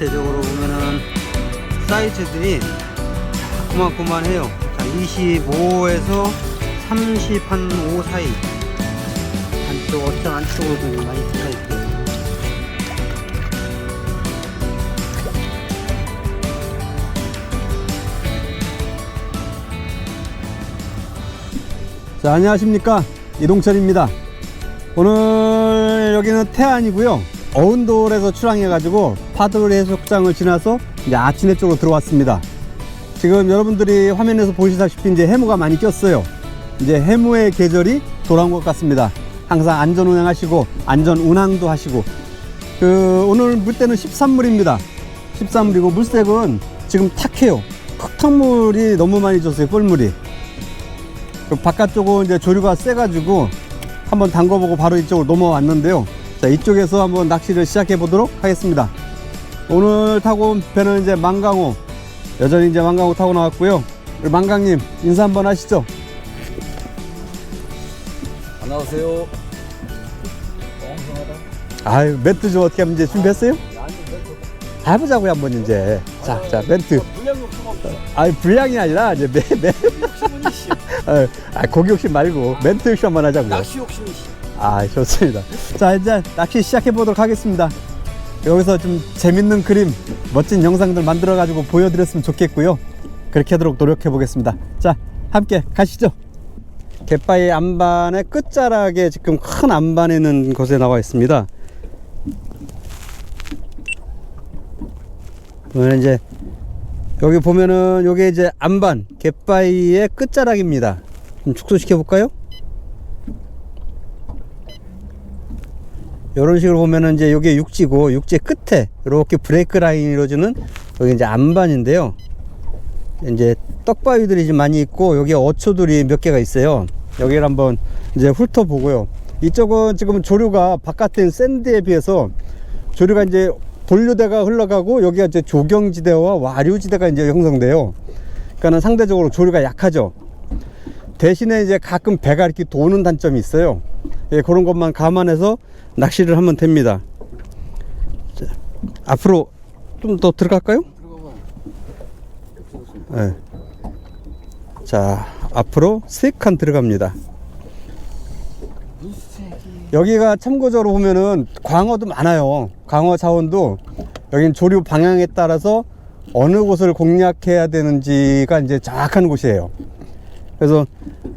전체적으로 보면은 사이즈들이 그만그만해요. 자, 25에서 30 한 5 사이. 안쪽 어떤 안쪽으로도 좀 많이 들어 있고요. 자, 안녕하십니까. 이동철입니다. 오늘 여기는 태안이고요. 어운돌에서 출항해가지고 파돌 해수욕장을 지나서 이제 아치네 쪽으로 들어왔습니다. 지금 여러분들이 화면에서 보시다시피 이제 해무가 많이 꼈어요. 이제 해무의 계절이 돌아온 것 같습니다. 항상 안전 운행하시고 안전 운항도 하시고 그 오늘 물때는 13물입니다. 13물이고 물색은 지금 탁해요. 흙탕물이 너무 많이 졌어요. 뻘물이. 그 바깥쪽은 이제 조류가 세가지고 한번 담궈보고 바로 이쪽으로 넘어왔는데요. 자, 이쪽에서 한번 낚시를 시작해 보도록 하겠습니다. 오늘 타고 온 배는 이제 망강호. 여전히 이제 망강호 타고 나왔고요. 우리 망강님 인사 한번 하시죠. 안녕하세요. 아유, 멘트 좀 어떻게 하면 이제 준비했어요? 해보자고요, 한번 이제. 자, 자, 멘트. 아니, 분량이 아니라 이제 매, 매. 어, 아, 고기 욕심 말고 멘트 욕심 한번 하자고요. 낚시 욕심이 씨. 아 좋습니다. 자 이제 낚시 시작해 보도록 하겠습니다. 여기서 좀 재밌는 그림 멋진 영상들 만들어 가지고 보여드렸으면 좋겠고요. 그렇게 하도록 노력해 보겠습니다. 자 함께 가시죠. 갯바위 안반의 끝자락에 지금 큰 안반에 있는 곳에 나와 있습니다. 그러면 이제 여기 보면은 요게 이제 안반 갯바위의 끝자락입니다. 좀 축소시켜 볼까요? 이런 식으로 보면은 이제 여기 육지고 육지 끝에 이렇게 브레이크 라인이 이루어지는 여기 이제 안반인데요. 이제 떡바위들이 좀 많이 있고 여기 어초들이 몇 개가 있어요. 여기를 한번 이제 훑어보고요. 이쪽은 지금 조류가 바깥에 샌드에 비해서 조류가 이제 본류대가 흘러가고 여기가 이제 조경지대와 와류지대가 이제 형성돼요. 그러니까는 상대적으로 조류가 약하죠. 대신에 이제 가끔 배가 이렇게 도는 단점이 있어요. 예, 그런 것만 감안해서 낚시를 하면 됩니다. 자, 앞으로 좀 더 들어갈까요? 예. 자, 앞으로 세 칸 들어갑니다. 여기가 참고적으로 보면은 광어도 많아요. 광어 자원도 여긴 조류 방향에 따라서 어느 곳을 공략해야 되는지가 이제 정확한 곳이에요. 그래서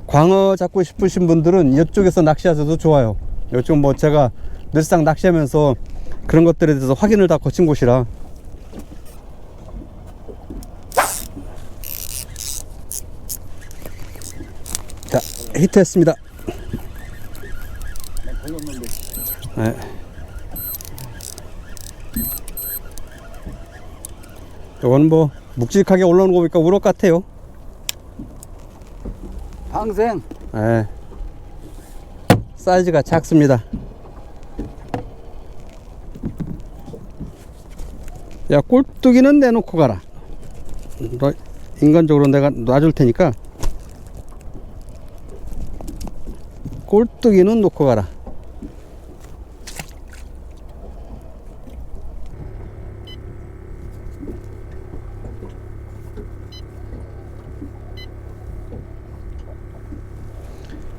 광어 잡고 싶으신 분들은 이쪽에서 낚시하셔도 좋아요. 이쪽 뭐 제가 늘상 낚시하면서 그런 것들에 대해서 확인을 다 거친 곳이라. 자, 히트했습니다. 네. 이거는 뭐 묵직하게 올라오는 거 보니까 우럭 같아요. 방생. 예. 사이즈가 작습니다. 야, 꼴뚜기는 내놓고 가라. 너 인간적으로 내가 놔줄 테니까 꼴뚜기는 놓고 가라.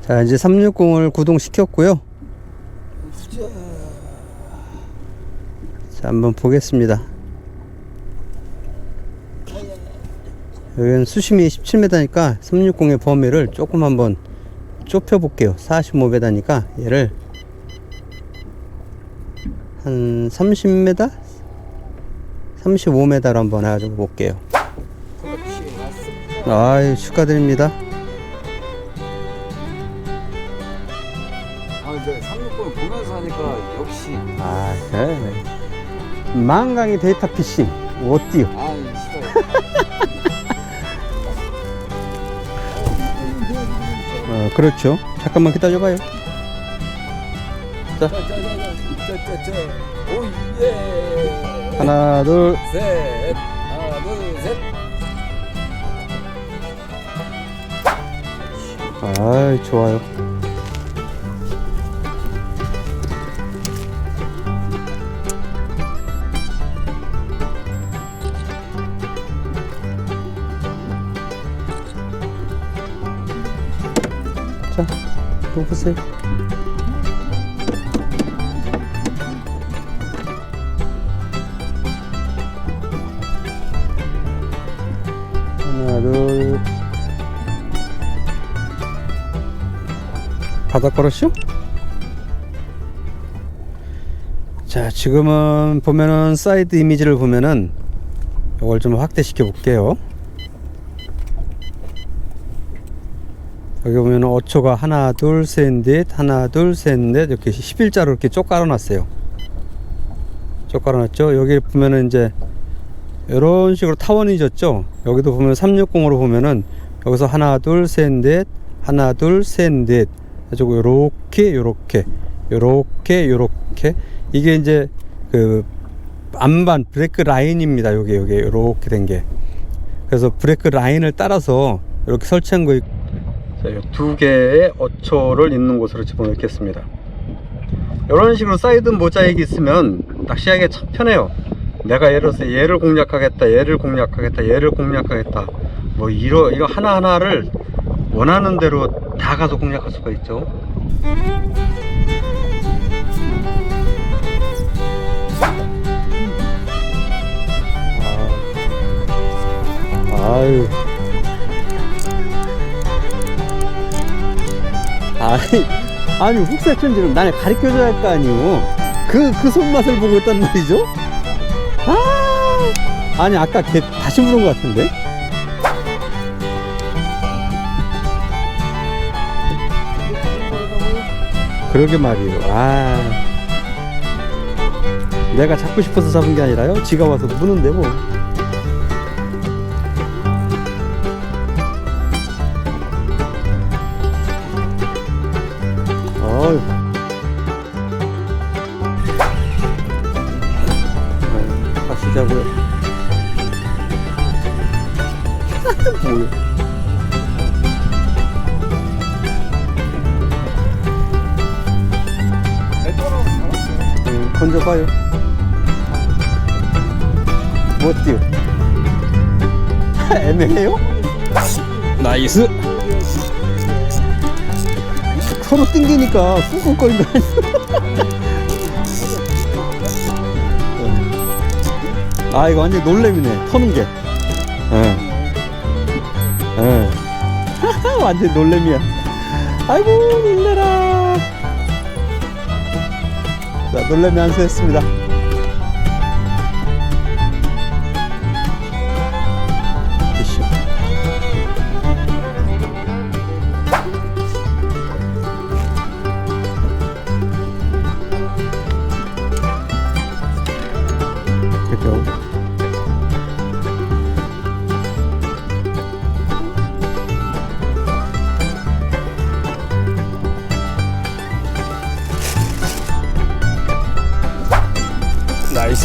자, 이제 360을 구동시켰고요. 자, 한번 보겠습니다. 여기는 수심이 17m니까 360의 범위를 조금 한번 좁혀 볼게요. 45m니까 얘를 한 30m? 35m로 한번 해가지고 볼게요. 아유, 축하드립니다. 아, 근데 360을 보면서 하니까 역시. 아, 그래. 망강의 데이터 피싱. 어때요? 아. 어, 그렇죠. 잠깐만 기다려봐요. 자, 자, 자, 자, 자, 자, 자. 오, 예. 하나, 둘. 셋. 하나, 둘, 셋. 아, 좋아요. 또 보세요. 하나, 둘. 바닥 걸었쇼? 자, 지금은 보면은 사이드 이미지를 보면은 이걸 좀 확대시켜 볼게요. 여기 보면 어초가 하나 둘 셋 넷 하나 둘 셋 넷 이렇게 11자로 이렇게 쪽 깔아놨어요. 쪽 깔아놨죠? 여기 보면은 이제 이런 식으로 타원이 졌죠? 여기도 보면 360으로 보면은 여기서 하나 둘 셋 넷 하나 둘 셋넷 가지고 요렇게 요렇게 요렇게 요렇게. 이게 이제 그 안반 브레이크 라인입니다. 요게 요게 요렇게 된 게. 그래서 브레이크 라인을 따라서 이렇게 설치한 거 있고 두 개의 어초를 있는 곳으로 집어넣겠습니다. 이런 식으로 사이드 모자익이 있으면 낚시하기 참 편해요. 내가 예를 들어서 얘를 공략하겠다, 얘를 공략하겠다, 얘를 공략하겠다. 뭐 이러 이거 하나 하나를 원하는 대로 다 가서 공략할 수가 있죠. 아, 아유. 아니, 아니 편지를 나를 가르쳐줘야 할 거 아니오. 그, 그 손맛을 보고 있단 말이죠? 아, 아니, 아까 걔 다시 물은 것 같은데? 그러게 말이에요. 아. 내가 잡고 싶어서 잡은 게 아니라요. 지가 와서 무는데 뭐. 뭐 뛰어? 애매해요? 나이스! 서로 땡기니까 쿵쿵거린 거 아니야? 아 이거 완전 놀래미네 터는 게 예. 예. 완전 놀래미야 아이고 놀래라 자 놀래미 안수했습니다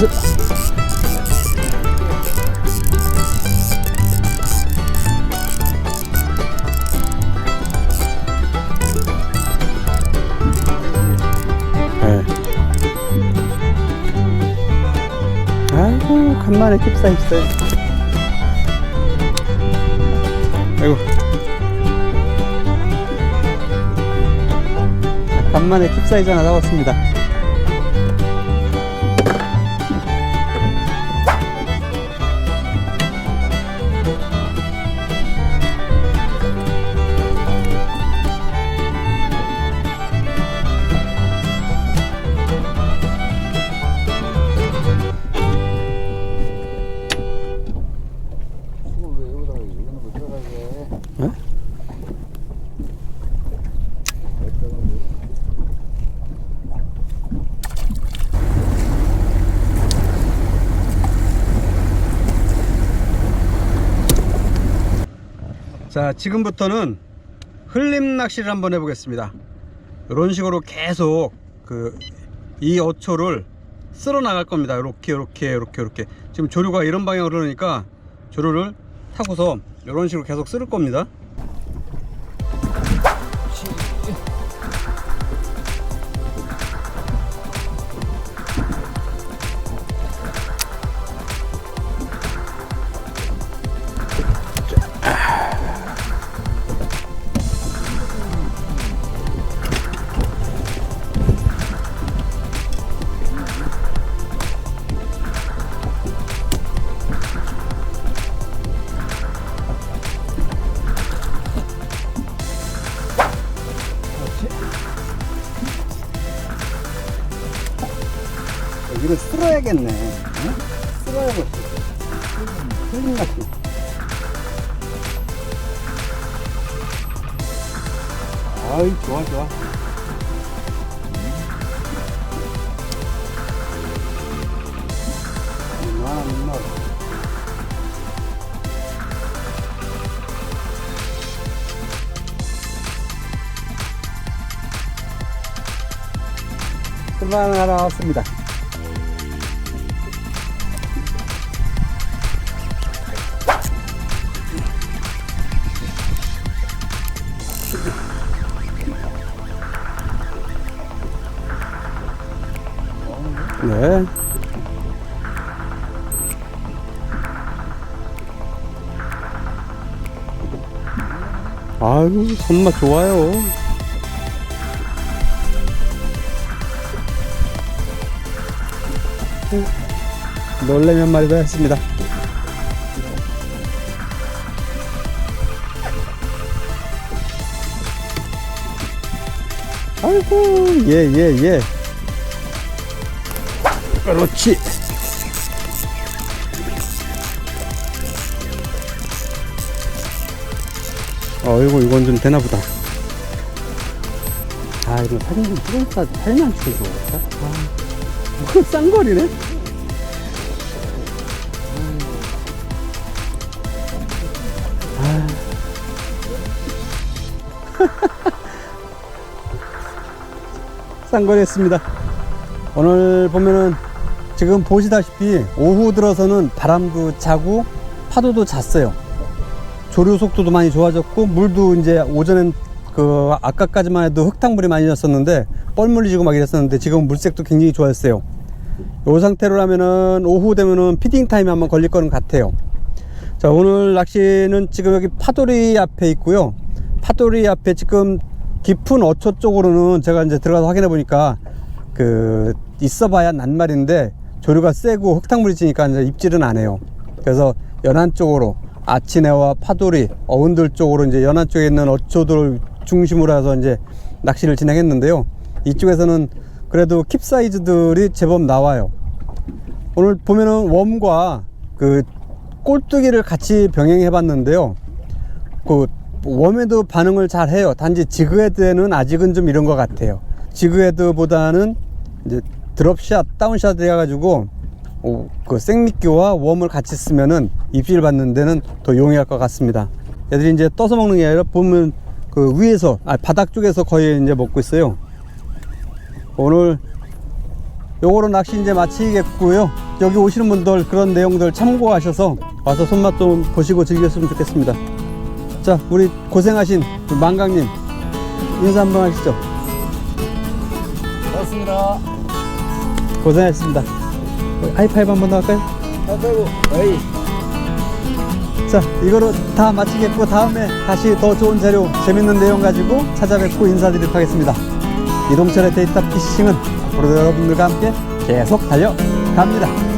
아이고 간만에 캡사이즈 아이고. 간만에 캡사이즈 하나 잡았습니다 자 지금부터는 흘림 낚시를 한번 해보겠습니다. 이런 식으로 계속 그 이 어초를 쓸어 나갈 겁니다. 이렇게 이렇게 이렇게 이렇게. 지금 조류가 이런 방향으로 흐르니까 조류를 타고서 이런 식으로 계속 쓸 겁니다 쓸어야겠네. 응? 쓸어야겠어. 같아. 아이, 좋아, 좋아. 출발하러 왔습니다. 네. 아유, 손맛 좋아요. 놀래면 말도 했습니다. 아이고, 예, 예, 예. 그렇지. 어이구, 이건 좀 되나 보다. 아, 이거 사진 좀 찍을까? 사진 안 찍어줘. 아, 뭐 쌍거리네? 쌍거리했습니다. 오늘 보면은 지금 보시다시피 오후 들어서는 바람도 차고 파도도 잤어요. 조류 속도도 많이 좋아졌고 물도 이제 오전엔 그 아까까지만 해도 흙탕물이 많이 졌었는데 뻘물이 지고 막 이랬었는데 지금 물색도 굉장히 좋았어요. 이 상태로라면은 오후 되면은 피딩 타임이 한번 걸릴 거는 같아요. 자 오늘 낚시는 지금 여기 파도리 앞에 있고요. 파도리 앞에 지금 깊은 어초 쪽으로는 제가 이제 들어가서 확인해 보니까 그 있어봐야 낱말인데 조류가 세고 흙탕물이 지니까 입질은 안 해요. 그래서 연안 쪽으로 아치네와 파도리 어운들 쪽으로 이제 연안 쪽에 있는 어초들 중심으로 해서 이제 낚시를 진행했는데요. 이쪽에서는 그래도 킵 사이즈들이 제법 나와요. 오늘 보면은 웜과 그 꼴뚜기를 같이 병행해 봤는데요. 그 웜에도 반응을 잘 해요. 단지 지그헤드에는 아직은 좀 이런 것 같아요. 지그헤드보다는 이제 드롭샷, 다운샷 해가지고 어, 그 생미끼와 웜을 같이 쓰면은 입질 받는 데는 더 용이할 것 같습니다. 애들이 이제 떠서 먹는 게 아니라 보면 그 위에서, 아, 바닥 쪽에서 거의 이제 먹고 있어요. 오늘 요거로 낚시 이제 마치겠고요. 여기 오시는 분들 그런 내용들 참고하셔서 와서 손맛 좀 보시고 즐겼으면 좋겠습니다. 자, 우리 고생하신 우리 망강님 인사 한번 하시죠. 고맙습니다. 고생하셨습니다. 하이파이브 한 번 더 할까요? 아이고, 어이. 자, 이거로 다 마치겠고 다음에 다시 더 좋은 재료, 재밌는 내용 가지고 찾아뵙고 인사드리도록 하겠습니다. 이동철의 데이터 피싱은 앞으로도 여러분들과 함께 계속 달려갑니다.